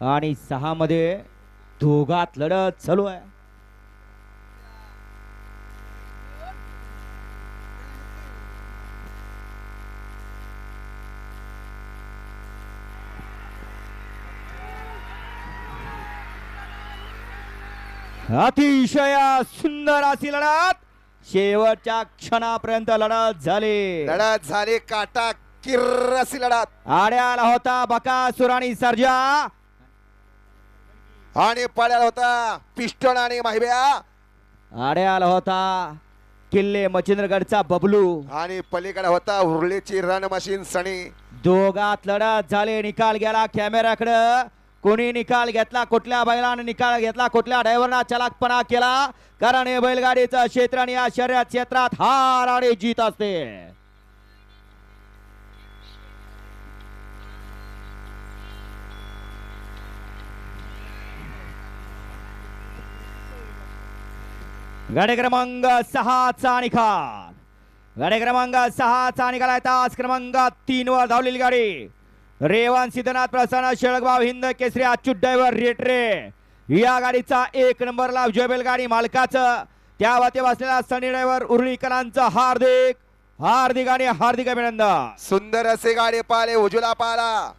आणि सहा मध्ये दोघात लढत चालू आहे. अतिशय सुंदर अशी लढत. शेवटच्या क्षणापर्यंत लढत झाली. लढत झाली काटा किर्र अशी लढत. आड्याला होता बकासूर आणि सर्जा. आणि पड्याला होता पिस्टन आणि माहिब्या. आड्याला होता किल्ले मच्छिंद्रगडचा बबलू. आणि पलीकडे होता उर्लीची रन मशीन सणी दोघात लढत झाले निकाल गेला कॅमेऱ्याकडं. कोणी निकाल घेतला कुठल्या बैलाने निकाल घेतला कुठल्या ड्रायव्हरना चलाकपणा केला? कारण हे बैलगाडीचं क्षेत्र आणि या शर्यत क्षेत्रात हार आणि जीत असते. गाडी क्रमांक सहाचा निकाल. गाडी क्रमांक सहाचा निकाल आहे. तास क्रमांक तीन वर धावलेली गाडी. रेवान सिद्धनाथ प्रसन्न शेळगाव हिंद केसरी अच्युत ड्रायव्हर रेटरे या गाडीचा एक नंबरला विजय गाडी मालकाचं. त्या वाते बसलेला सनी ड्रायव्हर उर्लीकरांचं हार्दिक हार्दिक आणि हार्दिक अभिनंदन. सुंदर असे गाडी पाले उजुला पाला